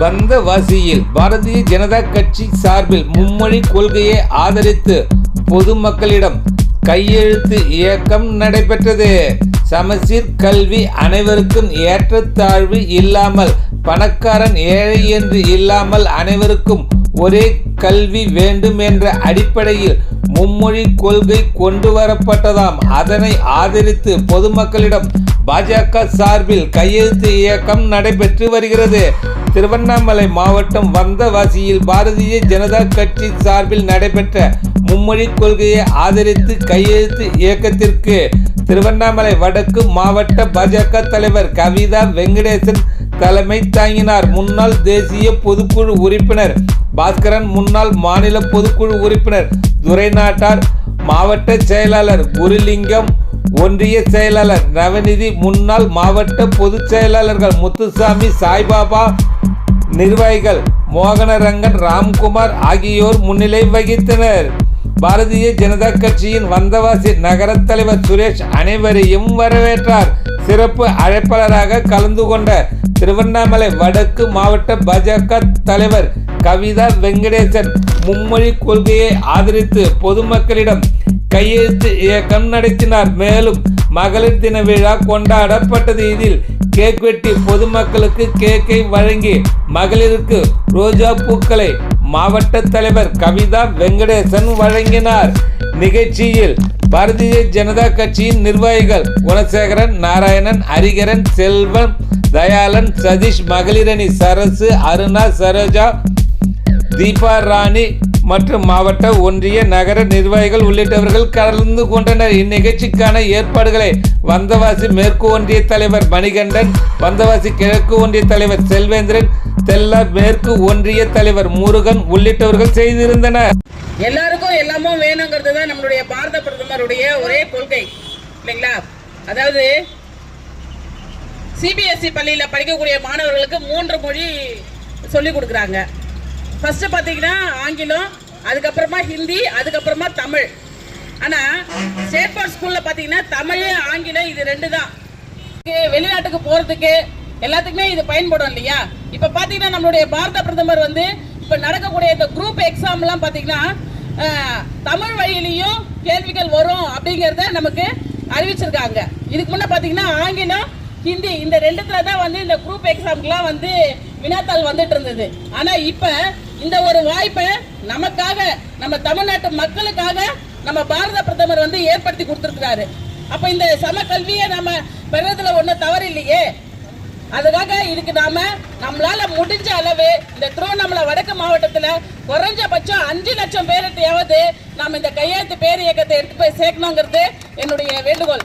வந்தவாசியில் பாரதிய ஜனதா கட்சி சார்பில் மும்மொழி கொள்கையை ஆதரித்து பொதுமக்களிடம் கையெழுத்து இயக்கம் நடைபெற்றது. சமசீர் கல்வி அனைவருக்கும் ஏற்றத்தாழ்வு இல்லாமல் பணக்காரன் ஏழை என்று இல்லாமல் அனைவருக்கும் ஒரே கல்வி வேண்டும் என்ற அடிப்படையில் மும்மொழி கொள்கை கொண்டு வரப்பட்டதாம். அதனை ஆதரித்து பொதுமக்களிடம் பாஜக சார்பில் கையெழுத்து இயக்கம் நடைபெற்று வருகிறது. திருவண்ணாமலை மாவட்டம் வந்தவாசியில் பாரதிய ஜனதா கட்சி சார்பில் நடைபெற்ற மும்மொழி கொள்கையை ஆதரித்து கையெழுத்து இயக்கத்திற்கு திருவண்ணாமலை வடக்கு மாவட்ட பாஜக தலைவர் கவிதா வெங்கடேசன் தலைமை தாங்கினார். முன்னாள் தேசிய பொதுக்குழு உறுப்பினர் பாஸ்கரன் முன்னாள் மாநில பொதுக்குழு உறுப்பினர் துரைநாட்டார் மாவட்ட செயலாளர் குருலிங்கம் ஒன்றிய செயலாளர் நவநிதி முன்னாள் மாவட்ட பொதுச் செயலாளர்கள் முத்துசாமி சாய்பாபா நிர்வாகிகள் மோகனரங்கன் ராம்குமார் ஆகியோர் முன்னிலை வகித்தனர். பாரதிய ஜனதா கட்சியின் வந்தவாசி நகர தலைவர் சுரேஷ் அனைவரையும் வரவேற்றார். சிறப்பு அழைப்பாளராக கலந்து கொண்ட திருவண்ணாமலை வடக்கு மாவட்ட பாஜக தலைவர் கவிதா வெங்கடேசன் மும்மொழி கொள்கையை ஆதரித்து பொதுமக்களிடம் கையெழுத்து இயக்கம் நடத்தினார். மேலும் மகளிர் தின விழா கொண்டாடப்பட்டது. இதில் கேக் வெட்டி பொதுமக்களுக்கு கேக்கை வழங்கி மகளிருக்கு ரோஜா பூக்களை மாவட்ட தலைவர் கவிதா வெங்கடேசன் வழங்கினார். நிகழ்ச்சியில் பாரதிய ஜனதா கட்சியின் நிர்வாகிகள் குணசேகரன் நாராயணன் ஹரிகரன் செல்வன் தயாளன் சதீஷ் மகளிரணி சரசு அருணா சரோஜா தீபா ராணி மற்றும் மாவட்ட ஒன்றிய நகர நிர்வாகிகள் உள்ளிட்டவர்கள் கலந்து கொண்டனர். இந்நிகழ்ச்சிக்கான ஏற்பாடுகளை வந்தவாசி மேற்கு ஒன்றிய தலைவர் மணிகண்டன் வந்தவாசி கிழக்கு ஒன்றிய தலைவர் செல்வேந்திரன் தெல்லா மேற்கு ஒன்றிய தலைவர் முருகன் உள்ளிட்டவர்கள் செய்திருந்தனர். எல்லாருக்கும் எல்லாமும் வேணுங்கிறது தான் நம்மளுடைய பாரத பிரதமருடைய ஒரே கொள்கை. இல்லைங்களா? அதாவது சிபிஎஸ்இ பள்ளியில படிக்கக்கூடிய மாணவர்களுக்கு மூன்று மொழி சொல்லிக் கொடுக்குறாங்க. ஃபர்ஸ்ட் பார்த்தீங்கன்னா ஆங்கிலம் அதுக்கப்புறமா ஹிந்தி அதுக்கப்புறமா தமிழ். ஆனா ஸ்டேட் ஸ்கூலில் ஸ்கூல்ல பார்த்தீங்கன்னா தமிழ் ஆங்கிலம் இது ரெண்டு தான் வெளிநாட்டுக்கு போறதுக்கு எல்லாத்துக்குமே இது பயன்படும் இல்லையா? இப்ப பாத்தீங்கன்னா நம்மளுடைய பாரத பிரதமர் வந்து இப்ப நடக்கக்கூடிய இந்த குரூப் எக்ஸாம்லாம் பாத்தீங்கன்னா தமிழ் வழியிலையும் கேள்விகள் வரும் அப்படிங்கறத நமக்கு அறிவிச்சிருக்காங்க. இதுக்கு முன்ன பார்த்தீங்கன்னா ஆங்கிலம் ஹிந்தி இந்த ரெண்டுத்துல தான் வந்து இந்த குரூப் எக்ஸாம்க்குலாம் வந்து வினாத்தாள் வந்துட்டு இருந்தது. ஆனா இப்ப இந்த ஒரு வாய்ப்பை நமக்காக நம்ம தமிழ்நாட்டு மக்களுக்காக நம்ம பாரத பிரதமர் வந்து ஏற்படுத்தி கொடுத்துருக்கிறாரு. அப்ப இந்த சம கல்வியை நம்ம பெறதுல ஒன்றும் தவறு இல்லையே. அதுக்காக இதுக்கு நாம நம்மளால முடிஞ்ச அளவு இந்த திருவண்ணாமலை வடக்கு மாவட்டத்துல குறைஞ்சபட்சம் அஞ்சு லட்சம் பேர்கிட்டயாவது நாம இந்த கையெழுத்து பேர் இயக்கத்தை எடுத்து போய் சேர்க்கணுங்கிறது என்னுடைய வேண்டுகோள்.